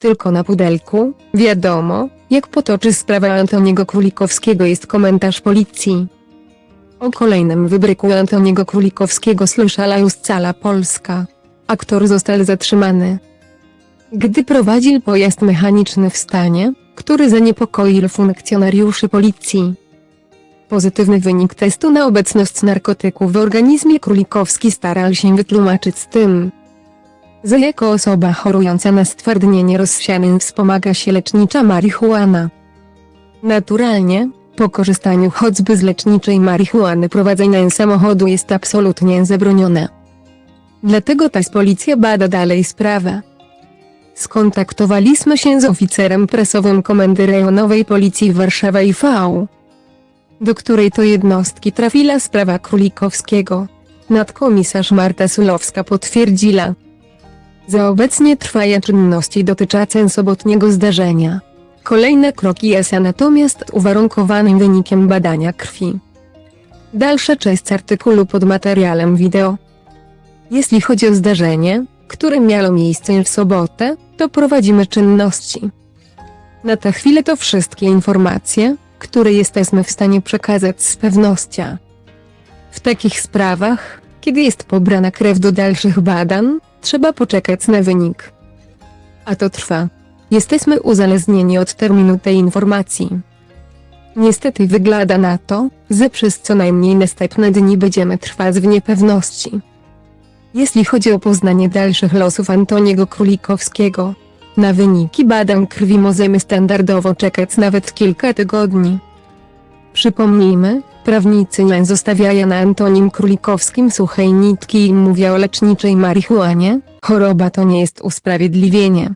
Tylko na pudelku, wiadomo, jak potoczy sprawa Antoniego Królikowskiego jest komentarz policji. O kolejnym wybryku Antoniego Królikowskiego słyszała już cała Polska. Aktor został zatrzymany. Gdy prowadził pojazd mechaniczny w stanie, który zaniepokoił funkcjonariuszy policji. Pozytywny wynik testu na obecność narkotyków w organizmie Królikowski starał się wytłumaczyć z tym, że jako osoba chorująca na stwardnienie rozsianym wspomaga się lecznicza marihuana. Naturalnie, po korzystaniu choćby z leczniczej marihuany prowadzenie samochodu jest absolutnie zabronione. Dlatego też policja bada dalej sprawę. Skontaktowaliśmy się z oficerem presowym Komendy Rejonowej Policji Warszawa IV, do której to jednostki trafiła sprawa Królikowskiego. Nadkomisarz Marta Sulowska potwierdziła, że obecnie trwają czynności dotyczące sobotniego zdarzenia. Kolejne kroki jest natomiast uwarunkowanym wynikiem badania krwi. Dalsza część artykułu pod materiałem wideo. Jeśli chodzi o zdarzenie, które miało miejsce w sobotę, to prowadzimy czynności. Na tę chwilę to wszystkie informacje, które jesteśmy w stanie przekazać z pewnością. W takich sprawach, kiedy jest pobrana krew do dalszych badań, trzeba poczekać na wynik. A to trwa. Jesteśmy uzależnieni od terminu tej informacji. Niestety wygląda na to, że przez co najmniej następne dni będziemy trwać w niepewności. Jeśli chodzi o poznanie dalszych losów Antoniego Królikowskiego, na wyniki badań krwi możemy standardowo czekać nawet kilka tygodni. Przypomnijmy, prawnicy nie zostawiają na Antonim Królikowskim suchej nitki i mówią o leczniczej marihuanie, choroba to nie jest usprawiedliwienie.